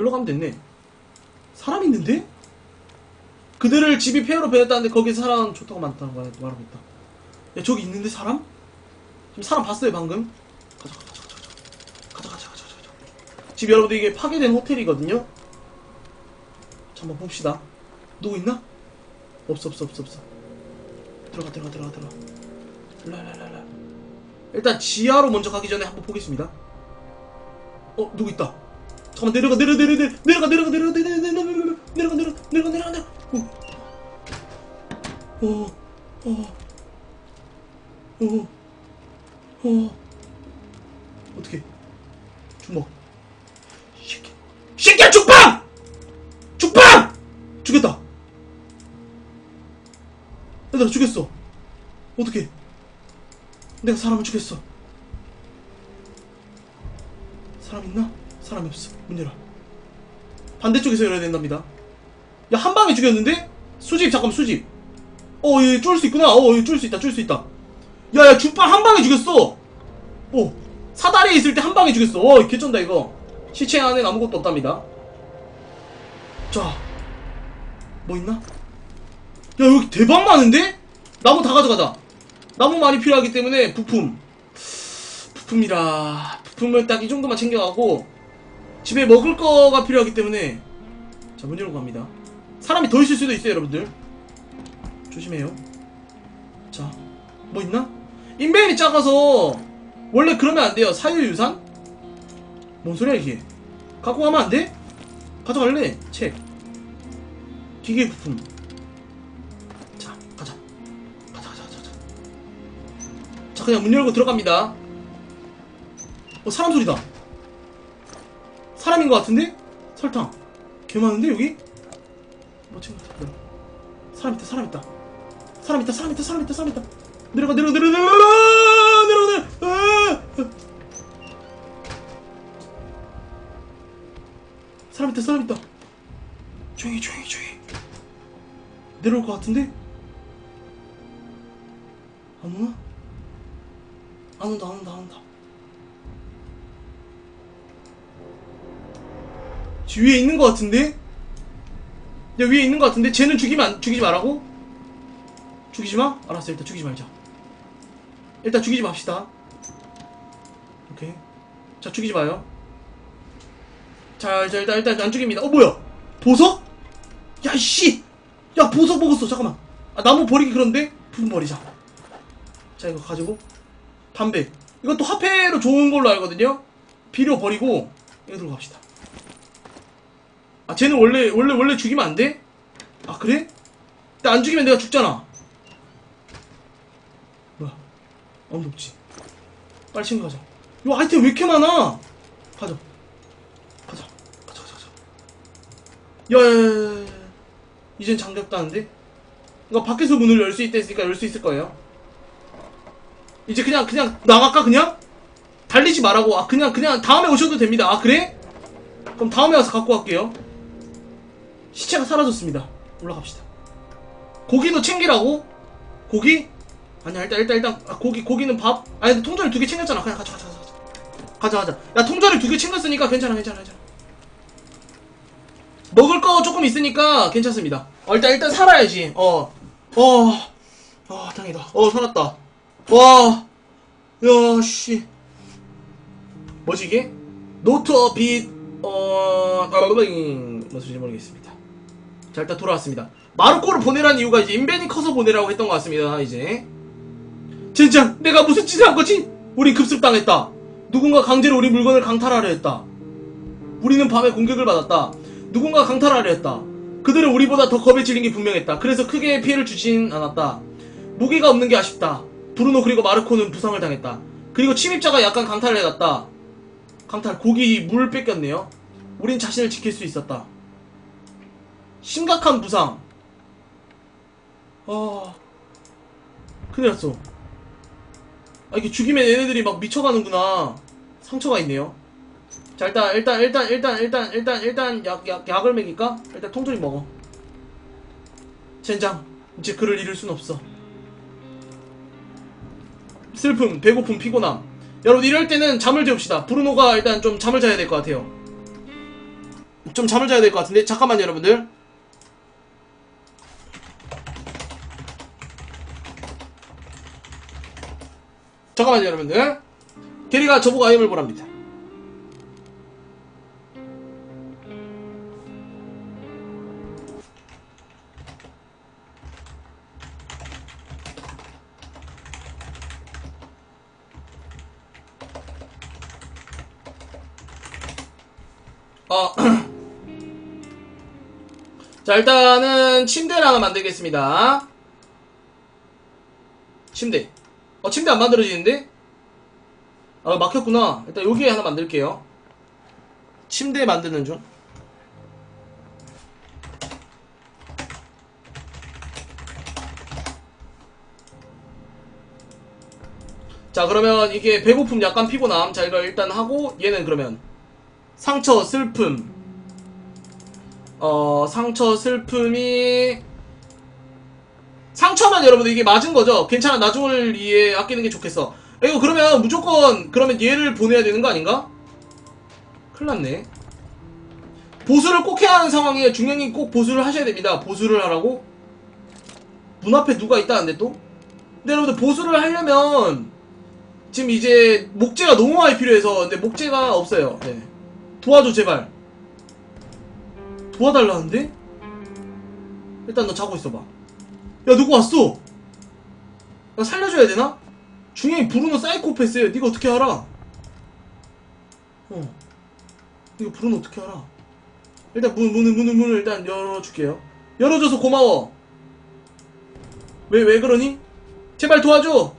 일로 가면 됐네. 사람 있는데? 그들을 집이 폐허로 변했다는데 거기서 사람 좋다고 많다고 말- 말하고 있다. 야 저기 있는데 사람? 지금 사람 봤어요 방금? 가자 가자 가자 가자 가자 가자 가자 가자. 지금 여러분들 이게 파괴된 호텔이거든요. 자, 한번 봅시다. 누구 있나? 없어 없어 없어 없어. 들어가 들어가 들어가 들어가. 일로. 일단 지하로 먼저 가기 전에 한번 보겠습니다. 어 누구 있다. 잠깐만 내려가 내려 내려 내려 내려가 내려가 내려가 내려 내려 내려 내려가 내려 내려가 내려가 내려. 어. 어. 어. 어. 어떻게? 주먹. 새끼. 새끼야 죽빵! 죽빵! 죽였다. 얘들아 죽였어. 어떻게? 내가 사람을 죽였어. 사람 있나? 사람이 없어. 문 열어. 반대쪽에서 열어야 된답니다. 야, 한 방에 죽였는데? 수집, 잠깐만, 수집. 어, 얘쫄수 있구나. 어, 얘쫄수 있다, 쫄 수 있다. 야, 야, 죽방 한 방에 죽였어! 어, 사다리에 있을 때 한 방에 죽였어. 어, 개쩐다, 이거. 시체 안엔 아무것도 없답니다. 자, 뭐 있나? 야, 여기 대박 많은데? 나무 다 가져가자. 나무 많이 필요하기 때문에 부품. 부품이라. 부품을 딱 이 정도만 챙겨가고, 집에 먹을 거가 필요하기 때문에, 자, 문 열고 갑니다. 사람이 더 있을 수도 있어요, 여러분들. 조심해요. 자, 뭐 있나? 인벤이 작아서, 원래 그러면 안 돼요. 사유유산? 뭔 소리야, 이게? 갖고 가면 안 돼? 가져갈래? 책. 기계 부품. 자, 가자. 가자, 가자, 가자. 자, 그냥 문 열고 들어갑니다. 어, 사람 소리다. 사람인 것 같은데? 설탕. 개 많은데, 여기? 뭐 챙겨, 내려. 사람 있다, 사람 있다. 사람 있다, 사람 있다, 사람 있다, 사람 있다. 내려가, 내려가, 내려가, 내려가, 내려가, 내려가. 아! 사람 있다, 사람 있다. 조용히, 조용히, 조용히. 내려올 것 같은데? 안 오나? 안 온다, 안 온다, 안 온다. 위에 있는 것 같은데? 야 위에 있는 것 같은데? 쟤는 죽이면 안, 죽이지 말라고? 죽이지 마? 알았어 일단 죽이지 말자. 일단 죽이지 맙시다. 오케이. 자 죽이지 마요. 자, 자 일단 일단 안 죽입니다. 어 뭐야? 보석? 야이씨! 야 보석 먹었어. 잠깐만. 아 나무 버리기 그런데? 부분 버리자. 자 이거 가지고. 담배. 이것도 화폐로 좋은 걸로 알거든요. 비료 버리고 이거 들고 갑시다 아 쟤는 원래 원래 원래 죽이면 안 돼? 아 그래? 근데 안 죽이면 내가 죽잖아. 뭐야? 아무도 없지. 빨리 챙겨 가자. 요 아이템 왜 이렇게 많아? 가자. 가자. 가자 가자 가자. 야야야야. 이젠 잠겼다는데? 이거 밖에서 문을 열 수 있다니까 열 수 있을 거예요. 이제 그냥 그냥 나갈까 그냥? 달리지 말라고. 아 그냥 그냥 다음에 오셔도 됩니다. 아 그래? 그럼 다음에 와서 갖고 갈게요. 시체가 사라졌습니다. 올라갑시다. 고기도 챙기라고? 고기? 아니야 일단 일단 일단 아, 고기 고기는 밥. 아니 근데 통조림 두 개 챙겼잖아. 그냥 가자 가자 가자 가자 가자. 야 통조림 두 개 챙겼으니까 괜찮아 괜찮아 괜찮아. 먹을 거 조금 있으니까 괜찮습니다. 어, 일단 일단 살아야지. 어. 어. 아 다행이다. 어 살았다. 와. 야 씨. 뭐지 이게? 노트 어빗 어... 아, 소리인지 모르겠습니다. 자, 일단 돌아왔습니다. 마르코를 보내라는 이유가 이제 인벤이 커서 보내라고 했던 것 같습니다, 이제. 젠장, 내가 무슨 짓을 한 거지? 우린 급습당했다. 누군가 강제로 우리 물건을 강탈하려 했다. 우리는 밤에 공격을 받았다. 누군가 강탈하려 했다. 그들은 우리보다 더 겁에 질린 게 분명했다. 그래서 크게 피해를 주진 않았다. 무기가 없는 게 아쉽다. 브루노 그리고 마르코는 부상을 당했다. 그리고 침입자가 약간 강탈을 해갔다. 강탈 고기 물 뺏겼네요. 우린 자신을 지킬 수 있었다. 심각한 부상. 아, 큰일 났어. 아, 이게 죽이면 얘네들이 막 미쳐가는구나. 상처가 있네요. 자, 일단, 일단, 일단, 일단, 일단, 일단, 일단, 약, 약, 약을 먹일까? 일단 통조림 먹어. 젠장. 이제 그를 잃을 순 없어. 슬픔, 배고픔, 피곤함. 여러분, 이럴 때는 잠을 재웁시다. 브루노가 일단 좀 잠을 자야 될 것 같아요. 좀 잠을 자야 될 것 같은데 잠깐만요 여러분들 잠깐만요 여러분들 게리가 저보고 아이엠을 보랍니다 어. 자, 일단은 침대를 하나 만들겠습니다. 침대. 어, 침대 안 만들어지는데? 아, 막혔구나. 일단 여기에 하나 만들게요. 침대 만드는 중. 자, 그러면 이게 배고픔 약간 피곤함. 자, 이걸 일단 하고, 얘는 그러면 상처, 슬픔. 어, 상처, 슬픔이. 상처면 여러분들 이게 맞은 거죠? 괜찮아, 나중을 위해 아끼는 게 좋겠어. 이거 그러면 무조건, 그러면 얘를 보내야 되는 거 아닌가? 큰일 났네. 보수를 꼭 해야 하는 상황이에요. 중령님 꼭 보수를 하셔야 됩니다. 보수를 하라고? 문 앞에 누가 있다는데 또? 근데 여러분들 보수를 하려면, 지금 이제 목재가 너무 많이 필요해서, 근데 목재가 없어요. 네. 도와줘 제발 도와달라는데? 일단 너 자고 있어봐 야 누구 왔어? 나 살려줘야 되나? 중형이 브루노 사이코패스예요 니가 어떻게 알아? 어 이거 브루노 어떻게 알아? 일단 문, 문을 문을 문을 일단 열어줄게요 열어줘서 고마워 왜 왜 그러니? 제발 도와줘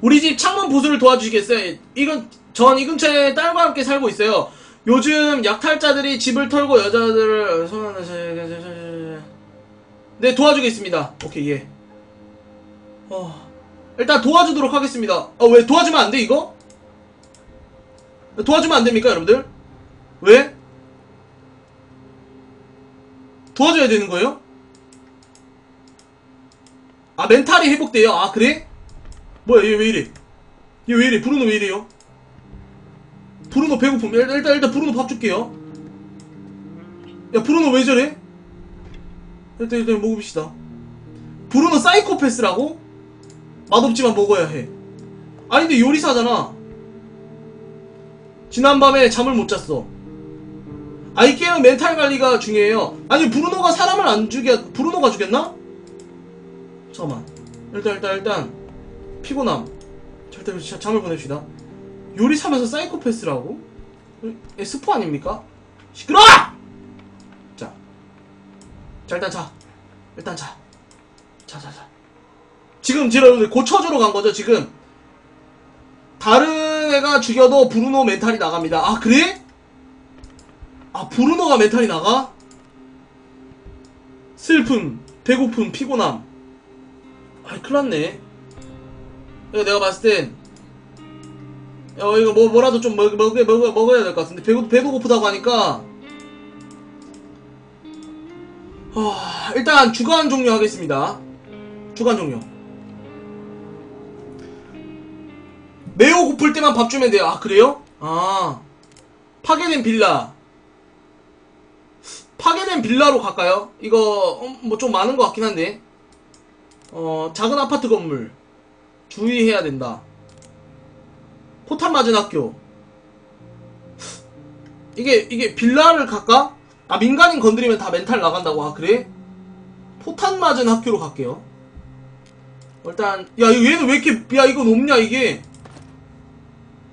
우리 집 창문 보수를 도와주시겠어요? 이건 전 이 근처에 딸과 함께 살고 있어요. 요즘 약탈자들이 집을 털고 여자들을 손하는 네 도와주겠습니다. 오케이 예. 어 일단 도와주도록 하겠습니다. 어 왜 도와주면 안 돼 이거? 도와주면 안 됩니까 여러분들? 왜? 도와줘야 되는 거예요? 아 멘탈이 회복돼요. 아 그래? 뭐야 얘 왜 이래? 얘 왜 이래? 브루노 왜 이래요? 브루노 배고픔. 일단, 일단, 일단 브루노 밥 줄게요. 야, 브루노 왜 저래? 일단, 일단 먹읍시다. 브루노 사이코패스라고? 맛없지만 먹어야 해. 아니, 근데 요리사잖아. 지난밤에 잠을 못 잤어. 아, 이 게임은 멘탈 관리가 중요해요. 아니, 브루노가 사람을 안 죽여, 브루노가 죽였나? 잠깐만. 일단, 일단, 일단. 피곤함. 절대 잠을 보냅시다. 요리사면서 사이코패스라고? 에, 스포 아닙니까? 시끄러워! 자. 자, 일단 자. 일단 자. 자, 자, 자. 지금 제가 고쳐주러 간 거죠, 지금. 다른 애가 죽여도 브루노 멘탈이 나갑니다. 아, 그래? 아, 브루노가 멘탈이 나가? 슬픔, 배고픔, 피곤함. 아이, 큰일 났네. 이거 내가 봤을 땐, 어 이거 뭐 뭐라도 좀 먹, 먹, 먹, 먹어야 될 것 같은데 배고 배도 고프다고 하니까 어, 일단 주간 종료 하겠습니다. 주간 종료. 매우 고플 때만 밥 주면 돼요. 아 그래요? 아 파괴된 빌라. 파괴된 빌라로 갈까요? 이거 뭐 좀 많은 것 같긴 한데 어 작은 아파트 건물 주의해야 된다. 포탄 맞은 학교. 이게, 이게 빌라를 갈까? 아, 민간인 건드리면 다 멘탈 나간다고. 아, 그래? 포탄 맞은 학교로 갈게요. 일단, 야, 얘는 왜 이렇게, 야, 이거 높냐, 이게.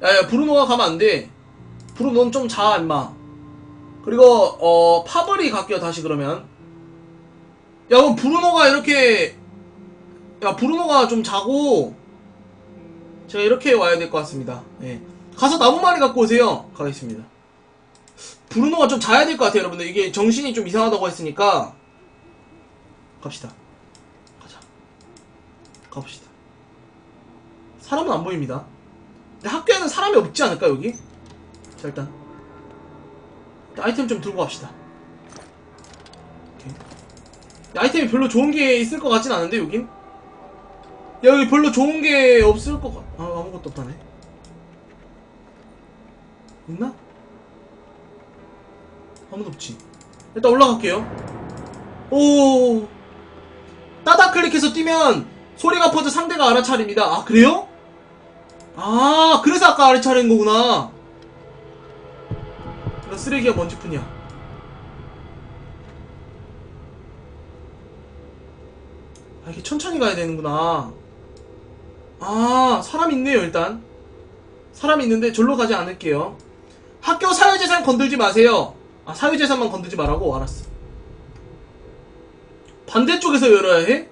야, 야, 브루노가 가면 안 돼. 브루노는 좀 자, 임마. 그리고, 어, 파벌이 갈게요, 다시 그러면. 야, 그럼 브루노가 이렇게, 야, 브루노가 좀 자고, 제가 이렇게 와야 될 것 같습니다. 예. 가서 나무마리 갖고 오세요. 가겠습니다. 브루노가 좀 자야 될 것 같아요, 여러분들. 이게 정신이 좀 이상하다고 했으니까. 갑시다. 가자. 가봅시다. 사람은 안 보입니다. 근데 학교에는 사람이 없지 않을까, 여기? 자, 일단. 아이템 좀 들고 갑시다. 아이템이 별로 좋은 게 있을 것 같진 않은데, 여긴? 야, 여기 별로 좋은 게 없을 것 같... 아, 아무것도 없다네. 있나? 아무도 없지. 일단 올라갈게요. 오. 따닥 클릭해서 뛰면 소리가 퍼져 상대가 알아차립니다. 아, 그래요? 아, 그래서 아까 알아차린 거구나. 나 쓰레기야, 먼지뿐이야. 아, 이게 천천히 가야 되는구나. 아, 사람 있네요, 일단. 사람 있는데 절로 가지 않을게요. 학교 사회재산 건들지 마세요. 아, 사회재산만 건들지 말라고? 알았어. 반대쪽에서 열어야 해?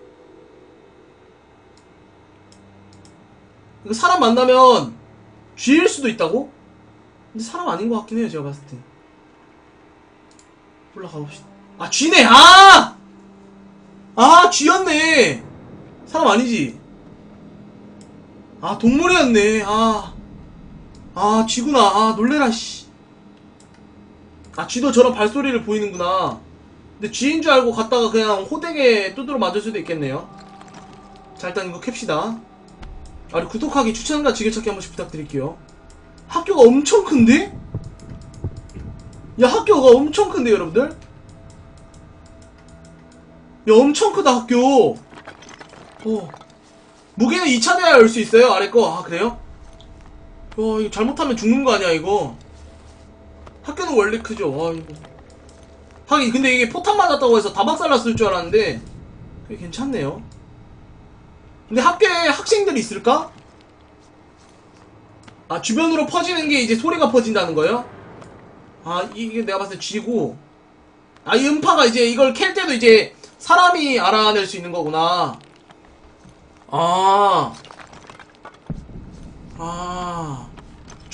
이거 사람 만나면 쥐일 수도 있다고? 근데 사람 아닌 것 같긴 해요, 제가 봤을 때. 올라가 봅시다. 아, 쥐네! 아! 아, 쥐였네! 사람 아니지? 아, 동물이었네. 아. 아, 쥐구나. 아, 놀래라, 씨. 아, 쥐도 저런 발소리를 보이는구나. 근데 쥐인 줄 알고 갔다가 그냥 호되게 두드러 맞을 수도 있겠네요. 자, 일단 이거 캡시다. 아, 구독하기, 추천과 지게찾기 한 번씩 부탁드릴게요. 학교가 엄청 큰데? 야, 학교가 엄청 큰데, 여러분들? 야, 엄청 크다, 학교. 어. 무게는 2차 돼야 열 수 있어요, 아래 거. 아, 그래요? 와, 이거 잘못하면 죽는 거 아니야, 이거. 학교는 원래 크죠. 와, 이거. 하긴, 근데 이게 포탄 맞았다고 해서 다박살 났을 줄 알았는데, 꽤 괜찮네요. 근데 학교에 학생들이 있을까? 아, 주변으로 퍼지는 게 이제 소리가 퍼진다는 거예요? 아, 이게 내가 봤을 때 쥐고. 아, 이 음파가 이제 이걸 캘 때도 이제 사람이 알아낼 수 있는 거구나. 아. 아.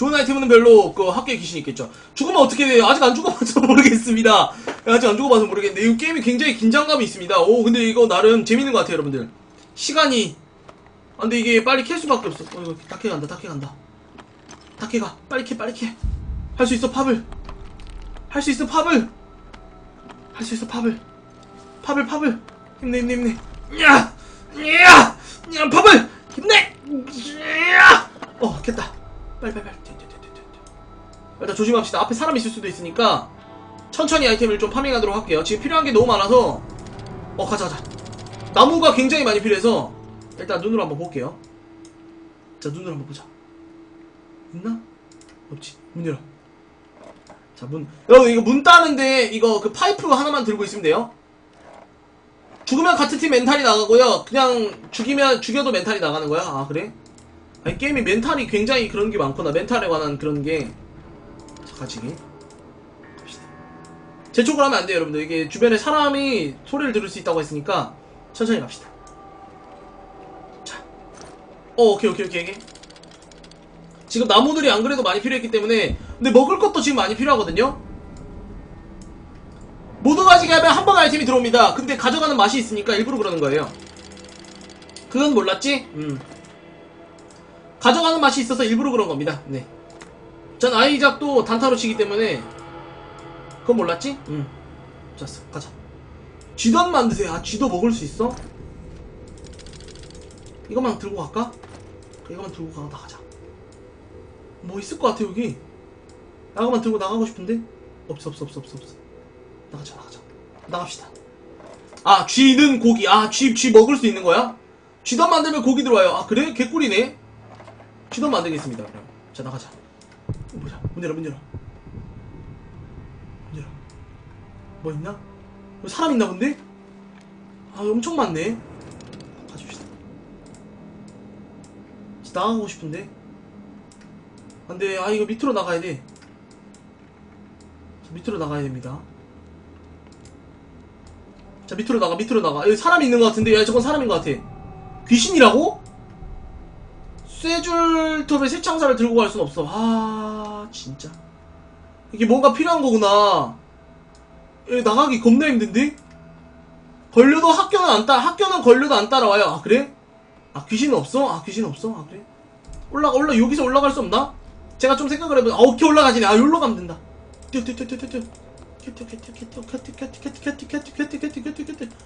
좋은 아이템은 별로 그 학교에 귀신이 있겠죠. 죽으면 어떻게 돼요? 아직 안 죽어봐서 모르겠습니다. 아직 안 죽어봐서 모르겠는데 이 게임이 굉장히 긴장감이 있습니다. 오 근데 이거 나름 재밌는 것 같아요 여러분들. 시간이 아 근데 이게 빨리 캘 수밖에 없어. 어 이거 다캐 간다 다캐 간다. 다캐 가 빨리 캐 빨리 캐. 할 수 있어 팝을. 할 수 있어 팝을. 할 수 있어 팝을. 팝을 팝을. 힘내 힘내 힘내. 야! 야! 야 팝을 힘내. 야! 어 깼다. 빨리 빨리 빨리. 일단 조심합시다. 앞에 사람 있을 수도 있으니까 천천히 아이템을 좀 파밍하도록 할게요. 지금 필요한 게 너무 많아서 어 가자 가자. 나무가 굉장히 많이 필요해서 일단 눈으로 한번 볼게요. 자 눈으로 한번 보자. 있나? 없지. 문 열어. 자 문. 여러분 이거 문 따는데 이거 그 파이프 하나만 들고 있으면 돼요. 죽으면 같은 팀 멘탈이 나가고요. 그냥 죽이면 죽여도 멘탈이 나가는 거야. 아 그래? 아니 게임이 멘탈이 굉장히 그런 게 많구나. 멘탈에 관한 그런 게. 자 가지기. 갑시다. 재촉을 하면 안 돼요, 여러분들. 이게 주변에 사람이 소리를 들을 수 있다고 했으니까 천천히 갑시다. 자. 어, 오케이, 오케이, 오케이, 오케이. 지금 나무들이 안 그래도 많이 필요했기 때문에 근데 먹을 것도 지금 많이 필요하거든요. 모두 가지게 하면 한 번 아이템이 들어옵니다. 근데 가져가는 맛이 있으니까 일부러 그러는 거예요. 그건 몰랐지? 음. 가져가는 맛이 있어서 일부러 그런 겁니다. 네. 전 아이작도 단타로 치기 때문에 그건 몰랐지? 응. 좋았어. 가자. 쥐도 만드세요. 아, 쥐도 먹을 수 있어? 이것만 들고 갈까? 이것만 들고 가고 나가자. 뭐 있을 것 같아, 여기. 나가만 들고 나가고 싶은데? 없어, 없어, 없어, 없어, 없어. 나가자, 나가자. 나갑시다. 아, 쥐는 고기. 아, 쥐, 쥐 먹을 수 있는 거야? 쥐도 만들면 고기 들어와요. 아, 그래? 개꿀이네? 쥐도 만들겠습니다, 그럼. 자, 나가자. 어, 보자. 문 열어, 문 열어. 문 열어. 뭐 있나? 뭐 사람 있나 본데? 아, 엄청 많네. 가줍시다. 나가고 싶은데? 안 돼. 아, 이거 밑으로 나가야 돼. 자, 밑으로 나가야 됩니다. 자, 밑으로 나가, 밑으로 나가. 여기 사람 있는 것 같은데? 야, 저건 사람인 것 같아. 귀신이라고? 쇠줄 톱에 새창살을 들고 갈 순 없어. 아, 진짜. 이게 뭔가 필요한 거구나. 여기 나가기 겁나 힘든데? 걸려도 학교는 안 따, 학교는 걸려도 안 따라와요. 아, 그래? 아, 귀신은 없어? 아, 귀신 없어? 아, 그래? 올라가, 올라, 여기서 올라갈 수 없나? 제가 좀 생각을 해보면, 아, 오케이, 올라가지네. 아, 여기로 가면 된다. 뛰어, 뛰어, 뛰어, 뛰어, 뛰어.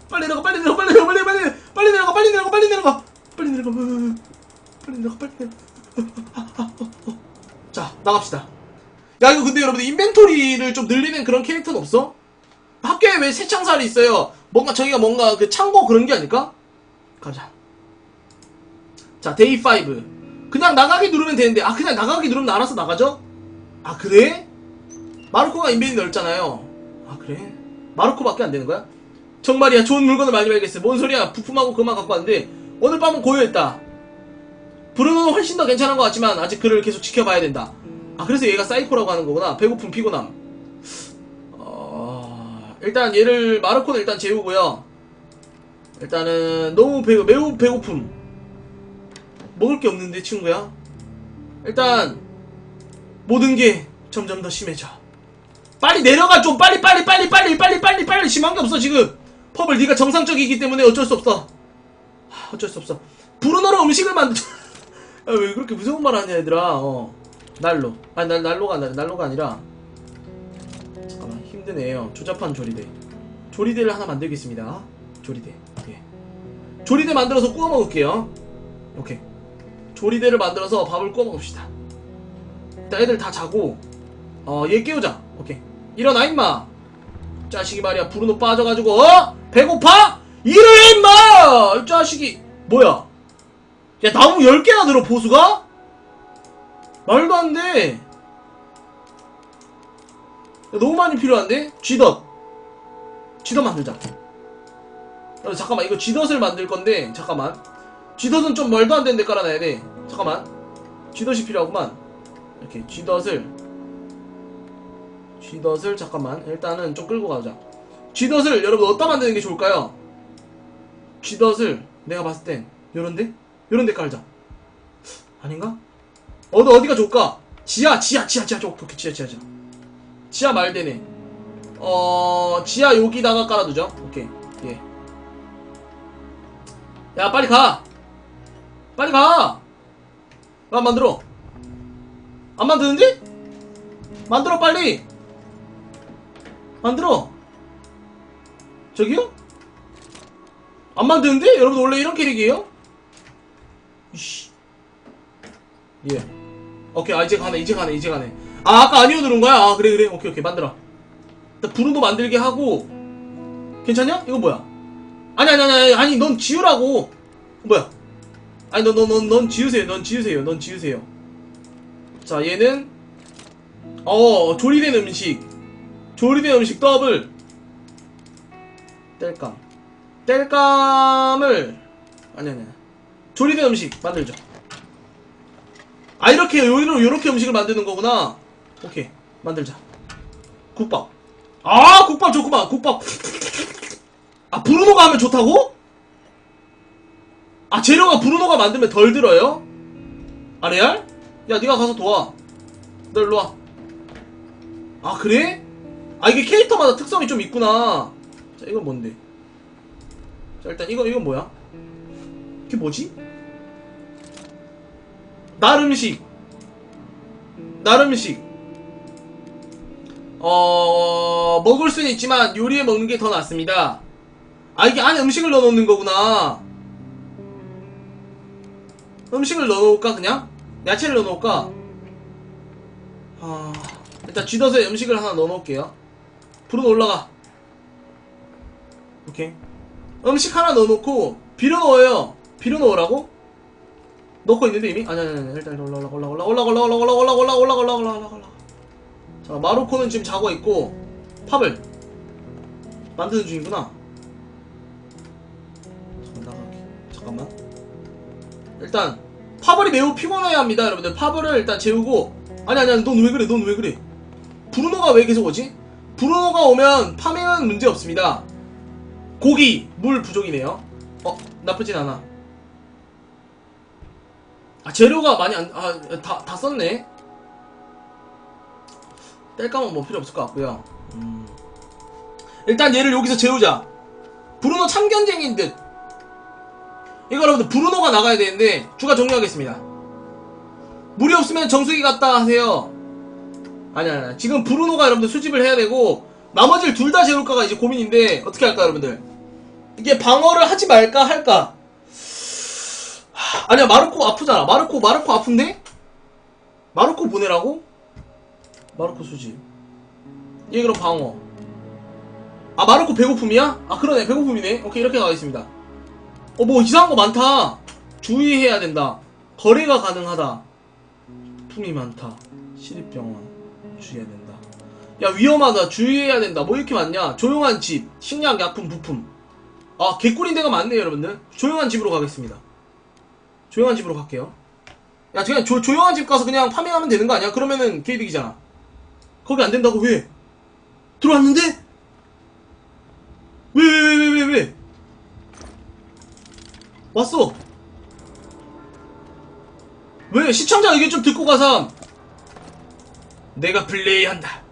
빨리 내려가, 빨리 내려가, 빨리 내려가, 빨리, 빨리, 빨리 내려가, 빨리 내려가, 빨리 내려가, 빨리 내려가, 빨리 내려가, 빨리. 자, 나갑시다. 야 이거 근데 여러분들 인벤토리를 좀 늘리는 그런 캐릭터는 없어? 학교에 왜 새 창살이 있어요? 뭔가 저기가 뭔가 그 창고 그런 게 아닐까? 가자. 자 데이 5 그냥 나가기 누르면 되는데 아 그냥 나가기 누르면 알아서 나가죠? 아 그래? 마르코가 인벤이 넓잖아요. 아 그래? 마르코밖에 안 되는 거야? 정말이야 좋은 물건을 많이 발견했어. 뭔 소리야? 부품하고 그만 갖고 왔는데 오늘 밤은 고요했다. 브루노는 훨씬 더 괜찮은 것 같지만 아직 그를 계속 지켜봐야 된다. 아 그래서 얘가 사이코라고 하는 거구나. 배고픔 피곤함. 어... 일단 얘를 마르코는 일단 재우고요. 일단은 너무 배 매우 배고픔. 먹을 게 없는데 친구야. 일단 모든 게 점점 더 심해져. 빨리 내려가 좀 빨리 빨리 빨리 빨리 빨리 빨리 빨리 심한 게 없어 지금. 펍을 네가 정상적이기 때문에 어쩔 수 없어. 하, 어쩔 수 없어. 브루노로 음식을 만들. 아, 왜 그렇게 무서운 말 하냐 얘들아. 어. 난로. 아니 날 난로가 아니라 난로가 아니라. 잠깐만 힘드네요. 조잡한 조리대. 조리대를 하나 만들겠습니다. 조리대. 예. 조리대 만들어서 구워 먹을게요. 오케이. 조리대를 만들어서 밥을 구워 먹읍시다. 일단 애들 다 자고 어 얘 깨우자. 오케이. 일어나 임마. 자식이 말이야 브루노 빠져가지고 어? 배고파? 일어나 임마! 이 자식이 뭐야? 야 나무 10개나 들어 보수가? 말도 안 돼. 야, 너무 많이 필요한데? 쥐덫. 쥐덫 만들자. 야, 잠깐만 이거 쥐덫을 만들 건데 잠깐만. 쥐덫은 좀 말도 안 되는 데 깔아놔야 돼. 잠깐만. 쥐덫이 필요하구만. 이렇게 쥐덫을 쥐덫을 잠깐만 일단은 좀 끌고 가자. 쥐덫을 여러분 어디다 만드는 게 좋을까요? 쥐덫을 내가 봤을 땐 요런데? 요런 데 깔자. 아닌가? 어디 어디가 좋을까? 지하 지하 지하 지하 좋 오케이 지하 지하 지하. 지하 말되네. 어 지하 여기다가 깔아두죠. 오케이 예. 야 빨리 가. 빨리 가. 안 만들어. 안 만드는데? 만들어 빨리. 만들어. 저기요? 안 만드는데? 여러분 원래 이런 캐릭이에요? 이씨. 예. 오케이, 아, 이제 가네, 이제 가네, 이제 가네. 아, 아까 아니오 누른 거야? 아, 그래, 그래. 오케이, 오케이, 만들어. 일단 브루노 만들게 하고. 괜찮냐? 이거 뭐야? 아니, 아니, 아니, 아니, 넌 지우라고. 뭐야? 아니, 넌, 넌, 넌, 넌 지우세요, 넌 지우세요, 넌 지우세요. 자, 얘는, 어, 조리된 음식. 조리된 음식 더블. 뗄감. 뗄감을, 아니, 아니, 아니. 조리된 음식 만들죠. 아 이렇게 요리로 요렇게 음식을 만드는 거구나. 오케이 만들자. 국밥. 아 국밥 좋구만. 국밥. 아 브루노가 하면 좋다고? 아 재료가 브루노가 만들면 덜 들어요? 아 레알? 야 네가 가서 도와. 너 일로 와. 아 그래? 아 이게 캐릭터마다 특성이 좀 있구나. 자 이건 뭔데? 자 일단 이거 이건 뭐야? 이게 뭐지? 나름식. 나름식. 어 먹을 수는 있지만 요리에 먹는 게 더 낫습니다. 아 이게 안에 음식을 넣어 놓는 거구나. 음식을 넣어 놓을까 그냥? 야채를 넣어 놓을까? 아 일단 쥐덫에 음식을 하나 넣어 놓을게요. 불은 올라가. 오케이. 음식 하나 넣어 놓고 비료 넣어요. 비료 넣으라고? 넣고 있는데 이미? 아니 아니 아니 일단 올라 올라 올라 올라 올라 올라 올라 올라 올라 올라 올라 올라 올라 올라 올라 자 마루코는 지금 자고 있고 팝을 만드는 중이구나 잠깐 나갈게 잠깐만 일단 파벌이 매우 피곤해야 합니다 여러분들 파벌을 일단 재우고 아니 아니 아니 넌 왜 그래 넌 왜 그래 브루노가 왜 계속 오지? 브루노가 오면 파밍은 문제 없습니다 고기 물 부족이네요 어 나쁘진 않아 아 재료가 많이 안아다다 썼네. 뗄감은 뭐 필요 없을 것 같고요. 음. 일단 얘를 여기서 재우자. 브루노 참견쟁인 듯. 이거 여러분들 브루노가 나가야 되는데 추가 종료하겠습니다. 물이 없으면 정수기 갔다 하세요. 아니 아니 아니. 지금 브루노가 여러분들 수집을 해야 되고 나머지를 둘 다 재울까가 이제 고민인데 어떻게 할까 여러분들? 이게 방어를 하지 말까 할까 아니야 마르코 아프잖아 마르코 마르코 아픈데? 마르코 보내라고? 마르코 수집. 얘 그럼 방어. 아 마르코 배고픔이야? 아 그러네 배고픔이네. 오케이 이렇게 가겠습니다. 어 뭐 이상한 거 많다. 주의해야 된다. 거래가 가능하다. 품이 많다. 시립병원 주의해야 된다. 야 위험하다. 주의해야 된다. 뭐 이렇게 많냐? 조용한 집, 식량, 약품, 부품. 아 개꿀인 데가 많네요 여러분들. 조용한 집으로 가겠습니다. 조용한 집으로 갈게요. 야 그냥 조, 조용한 집 가서 그냥 파밍하면 되는 거 아니야? 그러면은 개이득이잖아. 거기 안 된다고 왜? 들어왔는데? 왜, 왜, 왜, 왜, 왜, 왜? 왔어. 왜? 시청자 의견 좀 듣고 가삼. 내가 플레이한다.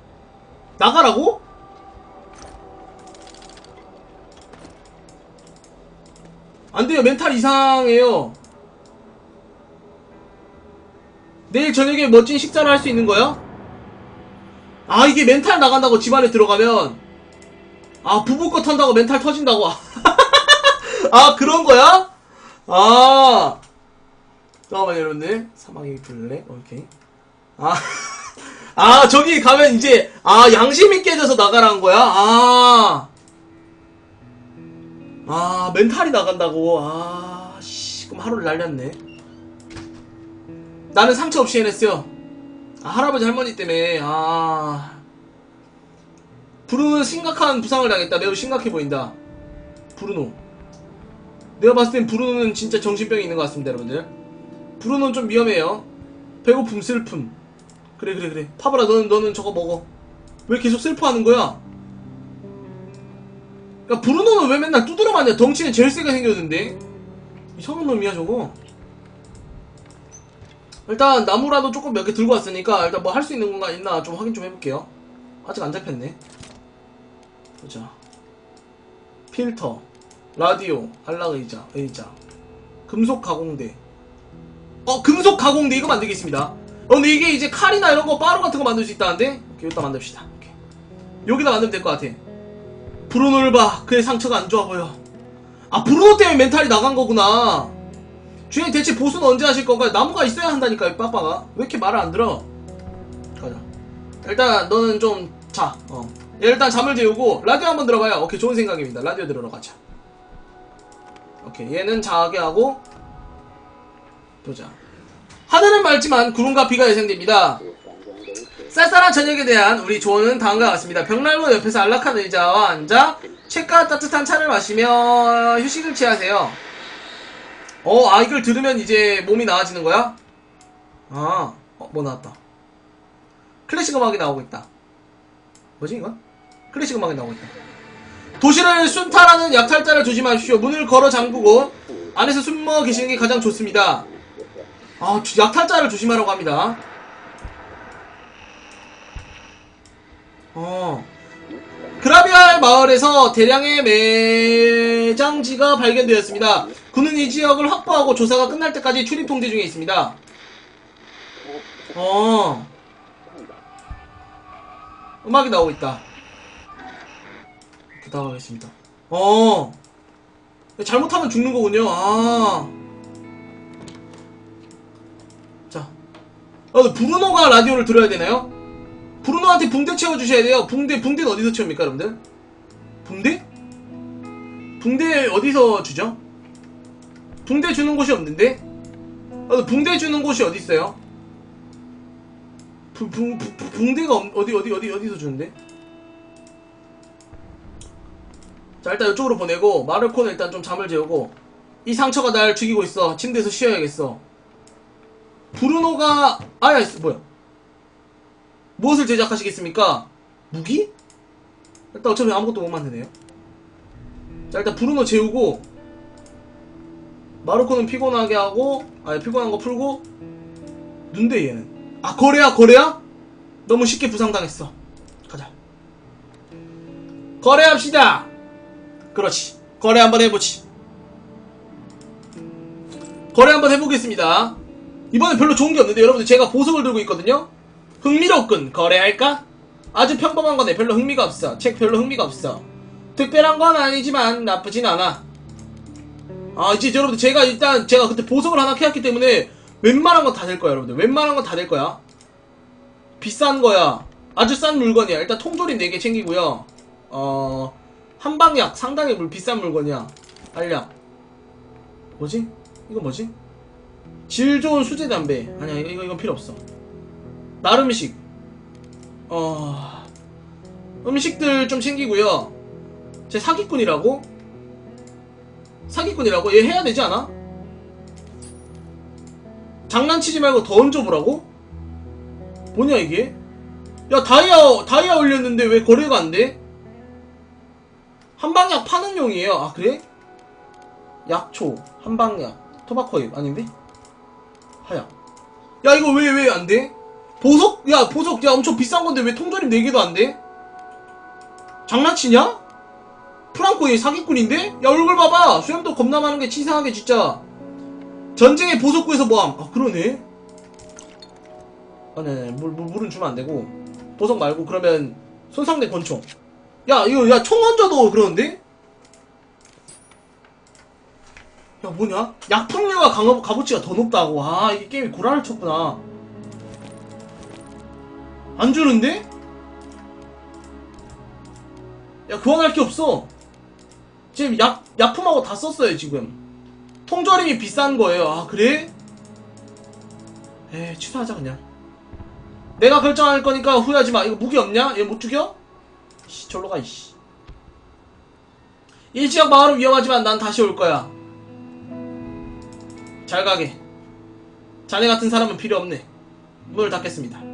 나가라고? 안 돼요. 멘탈 이상해요. 내일 저녁에 멋진 식사를 할 수 있는 거야? 아, 이게 멘탈 나간다고 집안에 들어가면. 아, 부부껏 한다고 멘탈 터진다고. 아, 그런 거야? 아. 잠깐만요, 여러분들. 사망의 블랙, 오케이. 아. 아, 저기 가면 이제, 아, 양심이 깨져서 나가라는 거야? 아. 아, 멘탈이 나간다고. 아, 씨. 그럼 하루를 날렸네. 나는 상처 없이 해냈어요. 아, 할아버지 할머니 때문에, 아. 브루노는 심각한 부상을 당했다. 매우 심각해 보인다. 브루노. 내가 봤을 땐 브루노는 진짜 정신병이 있는 것 같습니다, 여러분들. 브루노는 좀 위험해요. 배고픔, 슬픔. 그래, 그래, 그래. 파브라, 너는, 너는 저거 먹어. 왜 계속 슬퍼하는 거야? 야, 브루노는 왜 맨날 두드려 맞냐? 덩치는 제일 세게 생겼는데? 이상한 놈이야, 저거. 일단, 나무라도 조금 몇 개 들고 왔으니까, 일단 뭐 할 수 있는 건가 있나 좀 확인 좀 해볼게요. 아직 안 잡혔네. 보자. 필터, 라디오, 안락 의자, 의자, 금속 가공대. 어, 금속 가공대 이거 만들겠습니다. 어, 근데 이게 이제 칼이나 이런 거 빠루 같은 거 만들 수 있다는데? 오케이, 여기다 만듭시다. 오케이. 여기다 만들면 될 것 같아. 브루노를 봐. 그의 상처가 안 좋아 보여. 아, 브루노 때문에 멘탈이 나간 거구나. 주인님 대체 보수는 언제 하실 건가요? 나무가 있어야 한다니까, 이 빠빠가. 왜 이렇게 말을 안 들어? 가자. 일단, 너는 좀, 자, 어. 얘 일단 잠을 재우고, 라디오 한번 들어봐요. 오케이, 좋은 생각입니다. 라디오 들으러 가자. 오케이, 얘는 자게 하고, 보자. 하늘은 맑지만 구름과 비가 예상됩니다. 쌀쌀한 저녁에 대한 우리 조언은 다음과 같습니다. 벽난로 옆에서 안락한 의자와 앉아 책과 따뜻한 차를 마시며 휴식을 취하세요. 어, 아, 이걸 들으면 이제 몸이 나아지는 거야? 아, 어, 뭐 나왔다. 클래식 음악이 나오고 있다. 뭐지, 이건? 클래식 음악이 나오고 있다. 도시를 순탈하는 약탈자를 조심하십시오. 문을 걸어 잠그고 안에서 숨어 계시는 게 가장 좋습니다. 아, 주- 약탈자를 조심하라고 합니다. 어. 그라비알 마을에서 대량의 매장지가 발견되었습니다. 군은 이 지역을 확보하고 조사가 끝날 때까지 출입 통제 중에 있습니다. 어. 음악이 나오고 있다. 부탁하겠습니다. 어. 잘못하면 죽는 거군요. 아. 자. 아, 근데 브루노가 라디오를 들어야 되나요? 브루노한테 붕대 채워주셔야 돼요. 붕대, 붕대는 어디서 채웁니까, 여러분들? 붕대? 붕대 어디서 주죠? 붕대 주는 곳이 없는데? 아, 붕대 주는 곳이 어디 있어요? 붕, 붕, 붕, 붕대가 없, 어디, 어디, 어디, 어디서 주는데? 자, 일단 이쪽으로 보내고, 마르코는 일단 좀 잠을 재우고, 이 상처가 날 죽이고 있어. 침대에서 쉬어야겠어. 브루노가, 아야, 뭐야. 무엇을 제작하시겠습니까? 무기? 일단 어차피 아무것도 못 만드네요. 자, 일단 브루노 재우고, 마르코는 피곤하게 하고, 아니, 피곤한 거 풀고, 눈대 얘는. 아, 거래야, 거래야? 너무 쉽게 부상당했어. 가자. 거래합시다! 그렇지. 거래 한번 해보지. 거래 한번 해보겠습니다. 이번엔 별로 좋은 게 없는데, 여러분들 제가 보석을 들고 있거든요? 흥미롭군. 거래할까? 아주 평범한 거네. 별로 흥미가 없어. 책 별로 흥미가 없어. 특별한 건 아니지만 나쁘진 않아. 아, 이제 여러분들 제가 일단 제가 그때 보석을 하나 캐왔기 때문에 웬만한 건 다 될 거야, 여러분들. 웬만한 건 다 될 거야. 비싼 거야. 아주 싼 물건이야. 일단 통조림 4개 챙기고요. 어, 한방약 상당히 물 비싼 물건이야. 알약. 뭐지? 이거 뭐지? 질 좋은 수제 담배. 아니야, 이거, 이건 필요 없어. 나름식. 어, 음식들 좀 챙기고요. 제 사기꾼이라고? 사기꾼이라고? 얘 해야 되지 않아? 장난치지 말고 더 얹어보라고? 뭐냐 이게? 야 다이아 다이아 올렸는데 왜 거래가 안 돼? 한방약 파는 용이에요. 아 그래? 약초 한방약 토바코잎 아닌데? 하약. 야 이거 왜 왜 안 돼? 보석? 야 보석 야 엄청 비싼 건데 왜 통조림 4개도 안 돼? 장난치냐? 프랑코 얘 사기꾼인데? 야 얼굴 봐봐 수염도 겁나 많은 게 치사하게 진짜 전쟁의 보석 구해서 뭐함 아 그러네 아네 네, 물, 물, 물은 주면 안 되고 보석 말고 그러면 손상된 권총 야 이거 야 총 얹어도 그러는데? 야 뭐냐? 약품류가 값어치가 더 높다고 아 이게 게임이 구라를 쳤구나 안 주는데? 야 교환할 게 없어. 지금 약, 약품하고 다 썼어요 지금. 통조림이 비싼 거예요. 아 그래? 에 취소하자 그냥. 내가 결정할 거니까 후회하지 마. 이거 무기 없냐? 얘 못 죽여? 씨 절로 가 이씨. 일지역 마을은 위험하지만 난 다시 올 거야. 잘 가게. 자네 같은 사람은 필요 없네. 문을 닫겠습니다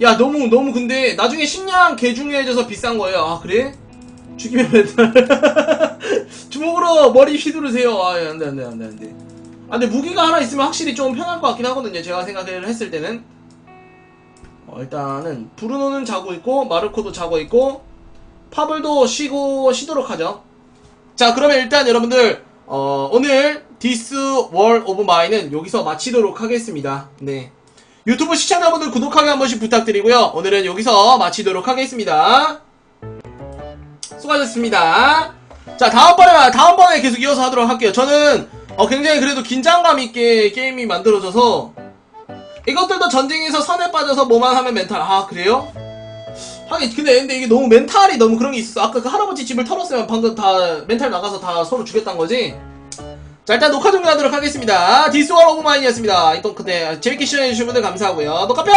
야 너무 너무 근데 나중에 식량 개 중요해져서 비싼 거예요. 아 그래? 죽이면 맨날 주먹으로 머리 휘두르세요. 아 안돼 안돼 안돼 안돼. 아 근데 무기가 하나 있으면 확실히 좀 편할 것 같긴 하거든요. 제가 생각을 했을 때는. 어, 일단은 브루노는 자고 있고 마르코도 자고 있고 파블도 쉬고 쉬도록 하죠. 자 그러면 일단 여러분들 어, 오늘 디스 월 오브 마이는 여기서 마치도록 하겠습니다. 네 유튜브 시청자분들 구독하기 한 번씩 부탁드리고요 오늘은 여기서 마치도록 하겠습니다 수고하셨습니다. 자, 다음번에, 다음번에 계속 이어서 하도록 할게요. 저는, 어, 굉장히 그래도 긴장감 있게 게임이 만들어져서, 이것들도 전쟁에서 선에 빠져서 뭐만 하면 멘탈, 아, 그래요? 하긴, 근데, 근데 이게 너무 멘탈이 너무 그런 게 있었어. 아까 그 할아버지 집을 털었으면 방금 다 멘탈 나가서 다 서로 죽였단 거지? 자, 일단 녹화 종료하도록 하겠습니다. 디스월 오브마인이었습니다. 또, 근데, 재밌게 시청해주신 분들 감사하고요. 녹화 뿅!